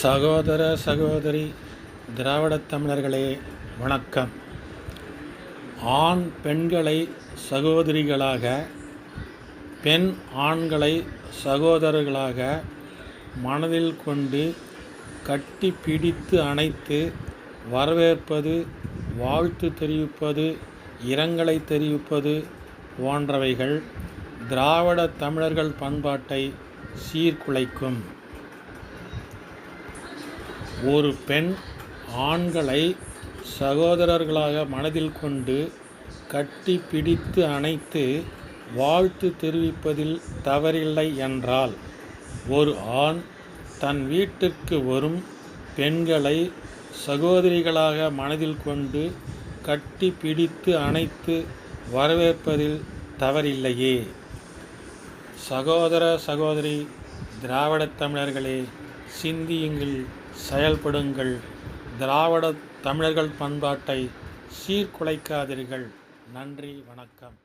சகோதர சகோதரி திராவிடத் தமிழர்களே வணக்கம். ஆண் பெண்களை சகோதரிகளாக பெண் ஆண்களை சகோதரர்களாக மனதில் கொண்டு கட்டி பிடித்து அணைத்து வரவேற்பது வாழ்த்து தெரிவிப்பது இரங்கலை தெரிவிப்பது போன்றவைகள் திராவிட தமிழர்கள் பண்பாட்டை சீர்குலைக்கும். ஒரு பெண் ஆண்களை சகோதரர்களாக மனதில் கொண்டு கட்டி பிடித்து அணைத்து வாழ்த்து தெரிவிப்பதில் தவறில்லை என்றால் ஒரு ஆண் தன் வீட்டிற்கு வரும் பெண்களை சகோதரிகளாக மனதில் கொண்டு கட்டி பிடித்து அணைத்து வரவேற்பதில் தவறில்லையே. சகோதர சகோதரி திராவிடத் தமிழர்களே சிந்தியுங்கள். செயல்படுங்கள். திராவிட தமிழர்கள் பண்பாட்டை சீர்குலைக்காதீர்கள். நன்றி வணக்கம்.